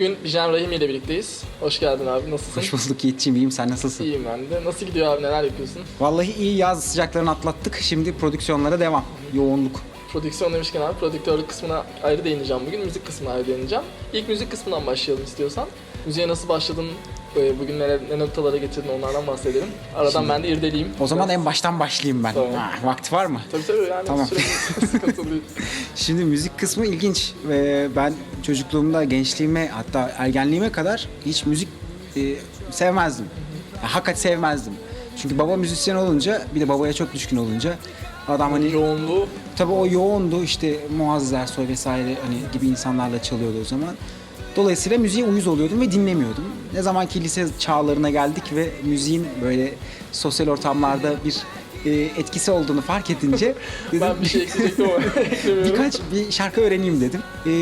Bugün Bijan Rahimi ile birlikteyiz. Hoş geldin abi, nasılsın? Hoş bulduk Yiğit'ciğim iyiyim sen nasılsın? İyiyim ben de. Nasıl gidiyor abi, neler yapıyorsun? Vallahi iyi yaz sıcaklarını atlattık şimdi prodüksiyonlara devam. Yoğunluk. Prodüksiyon demişken abi, prodüktörlük kısmına ayrı değineceğim bugün, müzik kısmına ayrı değineceğim. İlk müzik kısmından başlayalım istiyorsan. Müziğe nasıl başladın, bugün ne, ne noktalara getirdin onlardan bahsedelim. Aradan Şimdi- ben de irdeleyeyim. O zaman Biraz- en baştan başlayayım ben. Tamam. Ha, vakti var mı? Tabii tabii yani Tamam. değil. Şimdi müzik kısmı ilginç ve ben çocukluğumda, gençliğime hatta ergenliğime kadar hiç müzik e, sevmezdim. Ya, hakikaten sevmezdim. Çünkü baba müzisyen olunca bir de babaya çok düşkün olunca adam hani Yoğunluğu Tabii o yoğundu işte Muazzez Ersoy vesaire hani gibi insanlarla çalıyordu o zaman. Dolayısıyla müziğe uyuz oluyordum ve dinlemiyordum. Ne zaman ki lise çağlarına geldik ve müziğin böyle sosyal ortamlarda bir e, etkisi olduğunu fark edince dedim, ben bir şey ekleyecektim birkaç bir şarkı öğreneyim dedim. E,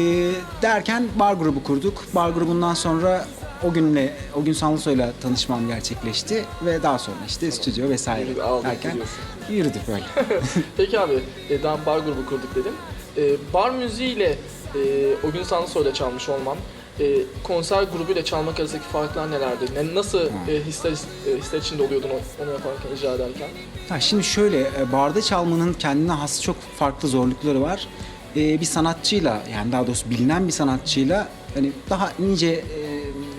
derken bar grubu kurduk. Bar grubundan sonra o günle, o gün Sanlısoy'la tanışmam gerçekleşti ve daha sonra işte stüdyo vesaire Yürüdü, aldık derken gidiyorsun. yürüdü böyle. Peki abi, e, daha bar grubu kurduk dedin. E, bar müziğiyle e, o gün Sansoy'la çalmış olman, e, konser grubuyla çalmak arasındaki farklar nelerdi? Ne, nasıl e, hisler, e, hisler içinde oluyordun onu yaparken, icra ederken? Ha, şimdi şöyle, e, barda çalmanın kendine has çok farklı zorlukları var. E, bir sanatçıyla, yani daha doğrusu bilinen bir sanatçıyla hani daha nice, e,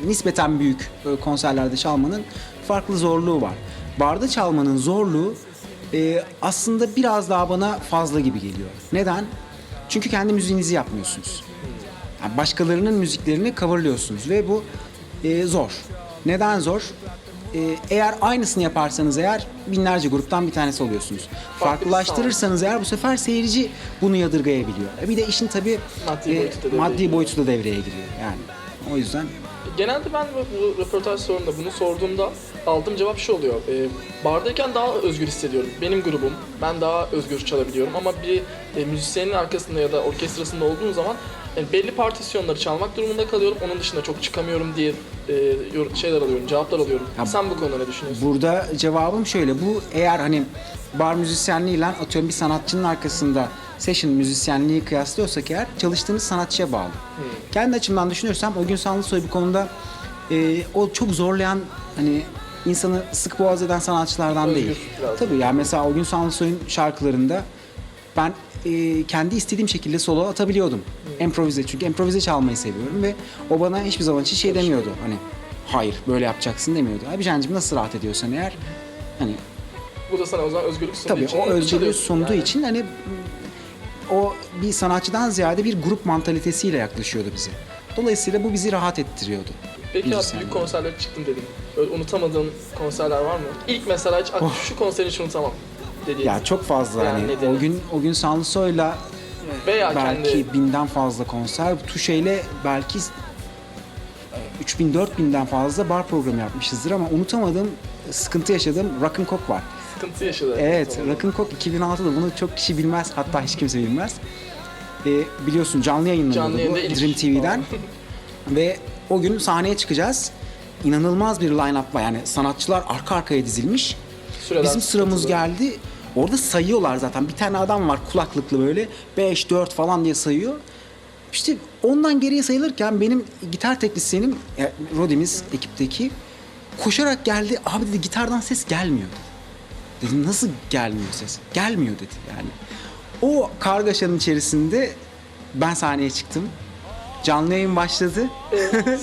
nispeten büyük e, konserlerde çalmanın farklı zorluğu var. Barda çalmanın zorluğu e, aslında biraz daha bana fazla gibi geliyor. Neden? Çünkü kendi müziğinizi yapmıyorsunuz. Yani başkalarının müziklerini coverlıyorsunuz ve bu e, zor. Neden zor? E, eğer aynısını yaparsanız eğer binlerce gruptan bir tanesi oluyorsunuz. Farklılaştırırsanız eğer bu sefer seyirci bunu yadırgayabiliyor. E, bir de işin tabii Maddi e, boyutu da maddi boyutu da devreye giriyor yani. O yüzden Genelde ben bu, röportaj sorumda bunu sorduğumda aldığım cevap şu oluyor. E, bardayken daha özgür hissediyorum. Benim grubum, ben daha özgür çalabiliyorum ama bir e, müzisyenin arkasında ya da orkestrasında olduğum zaman e, belli partisyonları çalmak durumunda kalıyorum. Onun dışında çok çıkamıyorum diye e, şeyler alıyorum, cevaplar alıyorum. Ya- Sen bu konuda ne düşünüyorsun? Burada cevabım şöyle. Bu eğer hani bar müzisyenliğiyle atıyorum bir sanatçının arkasında session müzisyenliği kıyaslıyorsak eğer çalıştığınız sanatçıya bağlı. Kendi açımdan düşünürsem o gün Sanlısoy bir konuda e, o çok zorlayan hani insanı sık boğaz eden sanatçılardan Özgür değil. biraz. Tabii yani mesela o gün Sanlısoy'un şarkılarında ben e, kendi istediğim şekilde solo atabiliyordum. Improvize çünkü improvize çalmayı seviyorum ve o bana hiçbir zaman için şey demiyordu. Hani hayır böyle yapacaksın demiyordu. Abi Can'cığım nasıl rahat ediyorsan eğer hani Bu da sana o zaman özgürlük sunduğu tabii için o onu özgürlüğü sunduğu yani. için hani o bir sanatçıdan ziyade bir grup mantalitesiyle yaklaşıyordu bize. Dolayısıyla bu bizi rahat ettiriyordu. Peki abi büyük konserlere çıktım dedim. Böyle unutamadığın konserler var mı? İlk mesela hiç "Ah, şu konseri hiç unutamam dediğin. Ya çok fazla Yani hani nedeni? o gün o gün Sanlısoy'la Veya belki kendi binden fazla konser, Tuşe'yle belki 3000 4000'den fazla bar programı yapmışızdır ama unutamadığım sıkıntı yaşadığım Rock'n'Cock var. Sıkıntı yaşadı. Evet, Sonra. Rock'n'Cock 2006'da bunu çok kişi bilmez. Hatta hiç kimse bilmez. Ee, biliyorsun canlı yayınlanıyordu Canlı bu yayında ilk- Dream TV'den. Ve o gün sahneye çıkacağız. İnanılmaz bir line-up var. Yani sanatçılar arka arkaya dizilmiş. Süreden Bizim sıramız sıkıntılı. geldi. Orada sayıyorlar zaten. Bir tane adam var kulaklıklı böyle. 5, 4 falan diye sayıyor. İşte ondan geriye sayılırken benim gitar teknisyenim, e, Rodimiz ekipteki koşarak geldi. Abi dedi gitardan ses gelmiyor dedi. Dedim nasıl gelmiyor ses? Gelmiyor dedi yani. O kargaşanın içerisinde ben sahneye çıktım. Canlı yayın başladı.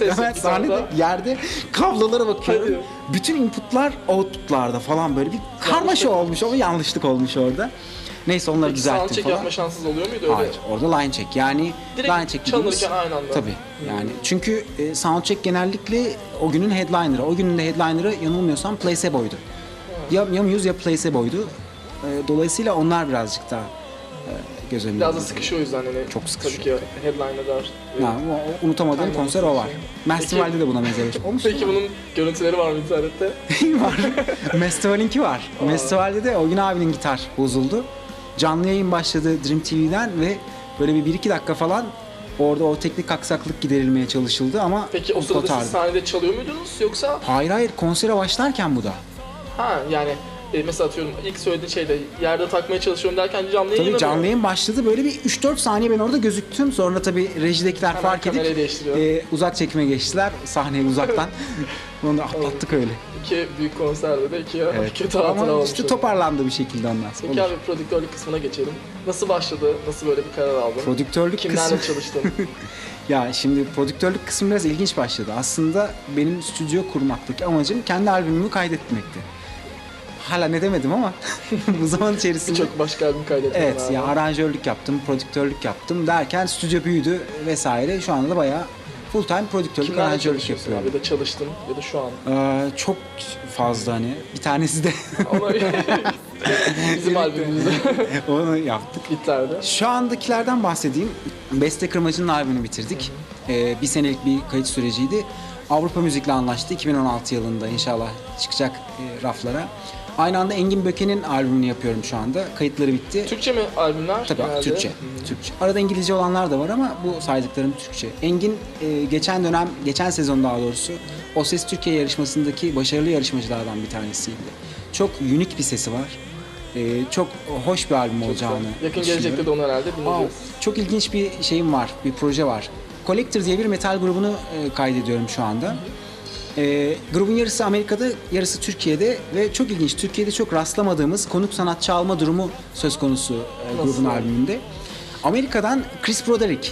Hemen sahnede yerde kablolara bakıyorum. Bütün inputlar outputlarda falan böyle bir karmaşa olmuş ama yanlışlık olmuş orada. Neyse onları Peki düzelttim soundcheck falan. yapma şanssız oluyor muydu öyle? Hayır, orada line check. Yani Direkt line check dediğimiz- çalınırken aynı anda. Tabii. Yani çünkü e, sound check genellikle o günün headliner'ı. O günün de headliner'ı yanılmıyorsam Placebo'ydu. Ya, ya Muse ya Placebo'ydu. E, dolayısıyla onlar birazcık daha e, göz önünde. Biraz da sıkışıyor o yüzden hani. Çok Tabii sıkışıyor. ki headliner'lar. Yani o, o unutamadığım Aynen, konser o var. Festivalde de buna benzer bir şey olmuş. Peki bunun görüntüleri var mı internette? var. Festival'inki var. Festivalde de o gün abinin gitar bozuldu. Canlı yayın başladı Dream TV'den ve böyle bir 1-2 dakika falan orada o teknik aksaklık giderilmeye çalışıldı ama Peki o sırada kotardı. siz sahnede çalıyor muydunuz yoksa Hayır hayır konsere başlarken bu da. Ha yani e, mesela atıyorum ilk söylediğin şeyde yerde takmaya çalışıyorum derken canlı yayın Tabii canlı yayın başladı böyle bir 3-4 saniye ben orada gözüktüm. Sonra tabii rejidekiler Hemen fark edip e, uzak çekime geçtiler. Sahneye uzaktan. Onu atlattık öyle. İki büyük konserde de iki Evet. kötü hatıra Ama olmuş. işte toparlandı bir şekilde ondan sonra. Peki Olur. abi prodüktörlük kısmına geçelim. Nasıl başladı? Nasıl böyle bir karar aldın? Prodüktörlük Kimlerle kısmı. çalıştın? Ya şimdi prodüktörlük kısmı biraz ilginç başladı. Aslında benim stüdyo kurmaktaki amacım kendi albümümü kaydetmekti. Hala ne demedim ama bu zaman içerisinde Birçok başka albüm kaydettim. Evet ya aranjörlük yaptım, prodüktörlük yaptım derken stüdyo büyüdü vesaire. Şu anda da bayağı full time prodüktörlük, Kimlerle aranjörlük yapıyorum. abi? Ya da çalıştın ya da şu an. Ee, çok fazla hani bir tanesi de bizim albümümüzde onu yaptık. bitlerde. Şu andakilerden bahsedeyim. Beste Kırmacı'nın albümünü bitirdik. Ee, bir senelik bir kayıt süreciydi. Avrupa Müzik'le anlaştı. 2016 yılında inşallah çıkacak e, raflara. Aynı anda Engin Böke'nin albümünü yapıyorum şu anda. Kayıtları bitti. Türkçe mi albümler? Tabii genelde? Türkçe. Hı. Türkçe. Arada İngilizce olanlar da var ama bu saydıklarım Türkçe. Engin e, geçen dönem, geçen sezon daha doğrusu O Ses Türkiye yarışmasındaki başarılı yarışmacılardan bir tanesiydi. Çok unik bir sesi var. E, çok hoş bir albüm olacağını Yakın düşünüyorum. gelecekte de onu herhalde Aa, dinleyeceğiz. çok ilginç bir şeyim var, bir proje var. Collector diye bir metal grubunu e, kaydediyorum şu anda. E, grubun yarısı Amerika'da, yarısı Türkiye'de ve çok ilginç. Türkiye'de çok rastlamadığımız konuk sanatçı alma durumu söz konusu e, grubun Nasıl? albümünde. Amerika'dan Chris Broderick,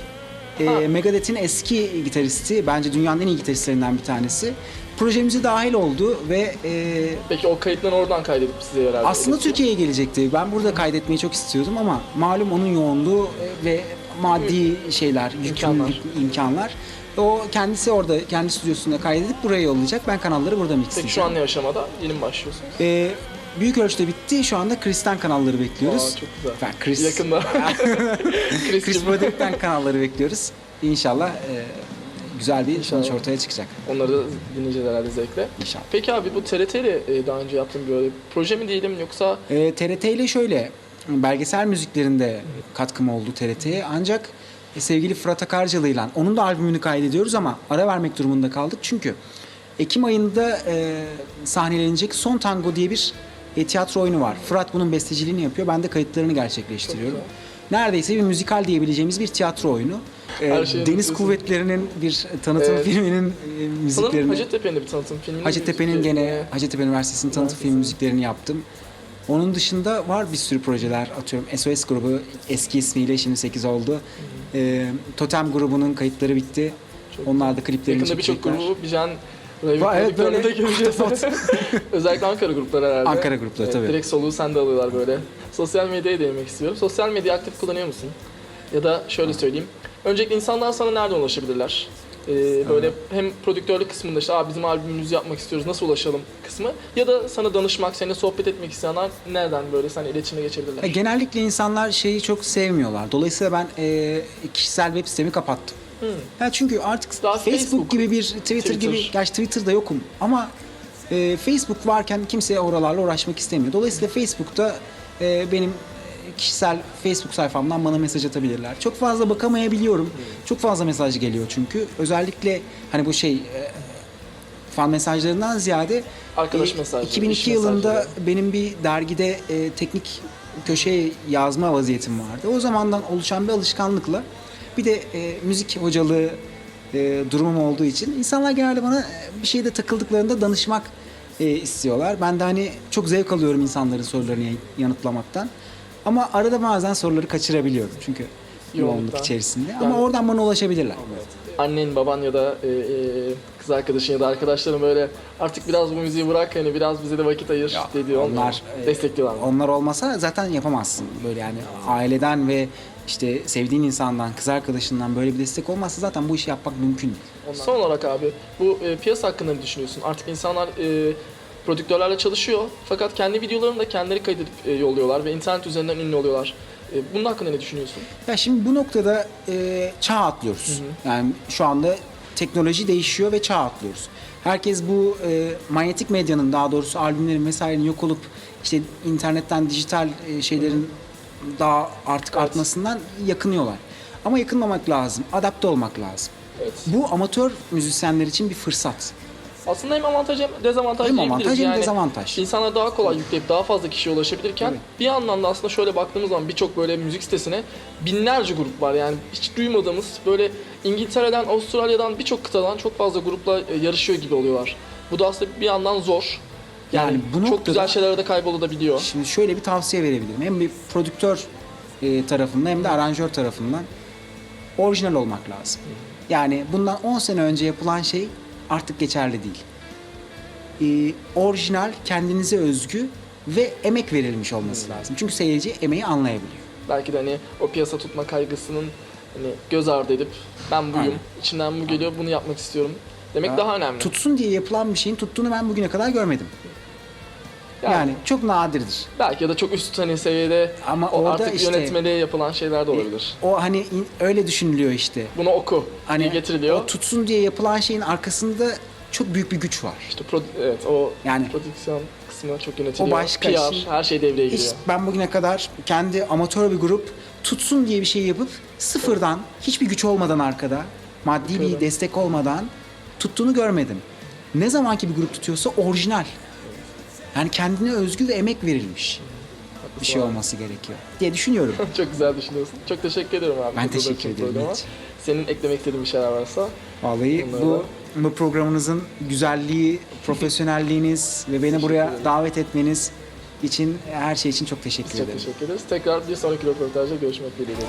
e. Megadeth'in eski gitaristi, bence dünyanın en iyi gitaristlerinden bir tanesi. Projemize dahil oldu ve e, Peki o kayıtları oradan kaydedip size herhalde. aslında. Türkiye'ye gelecekti. Ben burada kaydetmeyi çok istiyordum ama malum onun yoğunluğu ve maddi şeyler, İmkanlar. imkanlar. O kendisi orada, kendi stüdyosunda kaydedip buraya yollayacak. Ben kanalları burada mixleyeceğim. Peki şu an ne aşamada? Yeni mi başlıyorsun? Ee, büyük ölçüde bitti. Şu anda Chris'ten kanalları bekliyoruz. Aa, çok güzel. Ben Chris, Yakında. Chris, Chris. Broderick'ten kanalları bekliyoruz. İnşallah e, güzel bir sonuç İnşallah. ortaya çıkacak. Onları da dinleyeceğiz herhalde zevkle. İnşallah. Peki abi bu TRT ile e, daha önce yaptığın böyle proje mi diyelim yoksa E, TRT ile şöyle belgesel müziklerinde katkım oldu TRT'ye ancak sevgili Fırat Akarcalı'yla onun da albümünü kaydediyoruz ama ara vermek durumunda kaldık çünkü Ekim ayında e, sahnelenecek Son Tango diye bir e, tiyatro oyunu var. Fırat bunun besteciliğini yapıyor. Ben de kayıtlarını gerçekleştiriyorum. Neredeyse bir müzikal diyebileceğimiz bir tiyatro oyunu. E, Deniz anlatıyorsun. Kuvvetleri'nin bir tanıtım Evet. filminin e, müziklerini... Hacettepe'nin bir tanıtım filmi. Hacettepe'nin gene Hacettepe Üniversitesi'nin tanıtım film müziklerini yaptım. Onun dışında var bir sürü projeler atıyorum. SOS grubu eski ismiyle şimdi 8 oldu. Ee, Totem grubunun kayıtları bitti. Onlar da kliplerini Yakında birçok grubu Bijan Va- evet, de böyle. göreceğiz. Özellikle Ankara grupları herhalde. Ankara grupları, tabii. Direkt soluğu sende alıyorlar böyle. Sosyal medyaya değinmek istiyorum. Sosyal medya aktif kullanıyor musun? Ya da şöyle söyleyeyim. Öncelikle insanlar sana nereden ulaşabilirler? Ee, böyle hem prodüktörlük kısmında işte Aa, bizim albümümüzü yapmak istiyoruz nasıl ulaşalım kısmı ya da sana danışmak, seninle sohbet etmek isteyenler nereden böyle seninle iletişime geçebilirler? Ya, genellikle insanlar şeyi çok sevmiyorlar. Dolayısıyla ben e, kişisel web sitemi kapattım. Hmm. Ya çünkü artık Daha Facebook, Facebook, gibi bir Twitter, Twitter. gibi gerçi Twitter'da yokum ama e, Facebook varken kimse oralarla uğraşmak istemiyor. Dolayısıyla Facebook'ta e, benim kişisel Facebook sayfamdan bana mesaj atabilirler. Çok fazla bakamayabiliyorum. Çok fazla mesaj geliyor çünkü. Özellikle hani bu şey e, fan mesajlarından ziyade Arkadaş e, mesajları, 2002 iş yılında mesajları. benim bir dergide e, teknik köşeye yazma vaziyetim vardı. O zamandan oluşan bir alışkanlıkla bir de e, müzik hocalığı e, durumum olduğu için insanlar genelde bana bir şeyde takıldıklarında danışmak e, istiyorlar. Ben de hani çok zevk alıyorum insanların sorularını yan- yanıtlamaktan. Ama arada bazen soruları kaçırabiliyorum çünkü yoğunluk Yoğunluktan. içerisinde. Ama oradan bana ulaşabilirler. annen, baban ya da e, e, kız arkadaşın ya da arkadaşların böyle artık biraz bu müziği bırak hani biraz bize de vakit ayır dediği. Onlar e, Destekliyorlar mı? Onlar olmasa zaten yapamazsın. Böyle yani aileden ve işte sevdiğin insandan, kız arkadaşından böyle bir destek olmazsa zaten bu işi yapmak mümkün değil. Son olarak abi bu e, piyasa hakkında ne düşünüyorsun? Artık insanlar e, prodüktörlerle çalışıyor fakat kendi videolarını da kendileri kaydedip e, yolluyorlar ve internet üzerinden ünlü oluyorlar. E, bunun hakkında ne düşünüyorsun? Ya şimdi bu noktada e, çağ atlıyoruz. Yani şu anda teknoloji değişiyor ve çağ atlıyoruz. Herkes bu e, manyetik medyanın daha doğrusu albümlerin vesairenin yok olup işte internetten dijital e, şeylerin daha artık Evet. artmasından yakınıyorlar. Ama yakınmamak lazım, adapte olmak lazım. Evet. Bu amatör müzisyenler için bir fırsat. Aslında hem avantaj hem dezavantaj Hem avantaj hem yani dezavantaj. İnsanlar daha kolay yükleyip daha fazla kişiye ulaşabilirken Tabii. bir yandan da aslında şöyle baktığımız zaman birçok böyle müzik sitesine binlerce grup var. Yani hiç duymadığımız böyle İngiltere'den, Avustralya'dan birçok kıtadan çok fazla grupla e, yarışıyor gibi oluyorlar. Bu da aslında bir yandan zor. Yani, Yani bu çok noktada- güzel şeylere de kaybolabiliyor. Şimdi şöyle bir tavsiye verebilirim. Hem bir prodüktör e, tarafından hem de aranjör tarafından orijinal olmak lazım. Yani bundan 10 sene önce yapılan şey artık geçerli değil. E, orijinal, kendinize özgü ve emek verilmiş olması lazım. Çünkü seyirci emeği anlayabiliyor. Belki de hani o piyasa tutma kaygısının hani göz ardı edip ben buyum, Aynen. içimden bu geliyor, bunu yapmak istiyorum demek daha önemli. Tutsun diye yapılan bir şeyin tuttuğunu ben bugüne kadar görmedim. Yani- Yani, çok nadirdir. Belki ya da çok üst hani seviyede Ama o artık işte- yönetmeliğe yapılan şeyler de olabilir. O hani in- öyle düşünülüyor işte. Bunu oku Hani getiriliyor. o tutsun diye yapılan şeyin arkasında çok büyük bir güç var. İşte pro- evet o Yani- prodüksiyon kısmı çok yönetiliyor. O başka, PR, şimdi- her şey devreye giriyor. ben bugüne kadar kendi amatör bir grup tutsun diye bir şey yapıp sıfırdan hiçbir güç olmadan arkada maddi bir Arkada. destek olmadan tuttuğunu görmedim. Ne zamanki bir grup tutuyorsa orijinal. Yani kendine özgü ve emek verilmiş bir şey olması gerekiyor diye düşünüyorum. çok güzel düşünüyorsun. Çok teşekkür ederim abi. Ben teşekkür ederim. Senin eklemek istediğin bir şeyler varsa. Vallahi bu, bu programınızın güzelliği, profesyonelliğiniz ve beni buraya davet etmeniz için her şey için çok teşekkür Biz çok ederim. teşekkür ederiz. Tekrar bir sonraki röportajda görüşmek dileğiyle.